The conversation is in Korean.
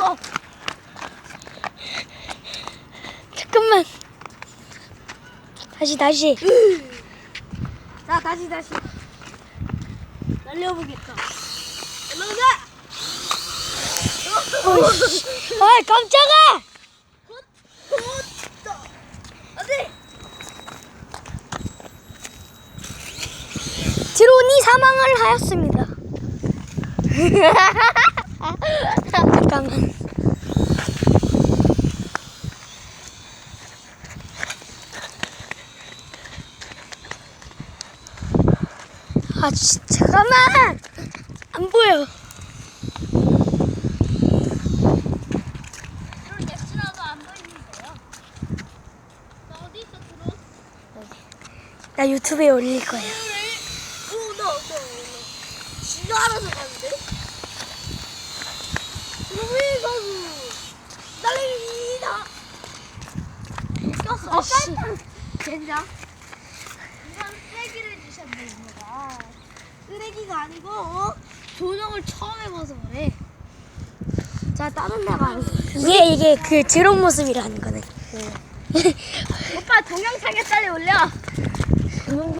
꼈어. 잠깐만. 다시 다시. 자, 다시, 다시. 날려보겠다. 올라가자! 어이씨. 아 깜짝아. 안 돼! 드론이 사망을 하였습니다. 잠깐만. 아, 진 잠깐만. 안 보여. 보이는데요. 나 유튜브에 올릴 거야. 오, 나, 나, 나. 지가 알아서 가는데? 드론이 가수. 날립니다. 꼈어. 아씨. 젠장. 이건 쓰레기를 주셨습니다. 쓰레기가 아니고 어? 조정을 처음 해봐서 그래. 자 다른 데가 이게 이게 그 드론 모습이라는 거네. 오빠 동영상에 빨리 올려.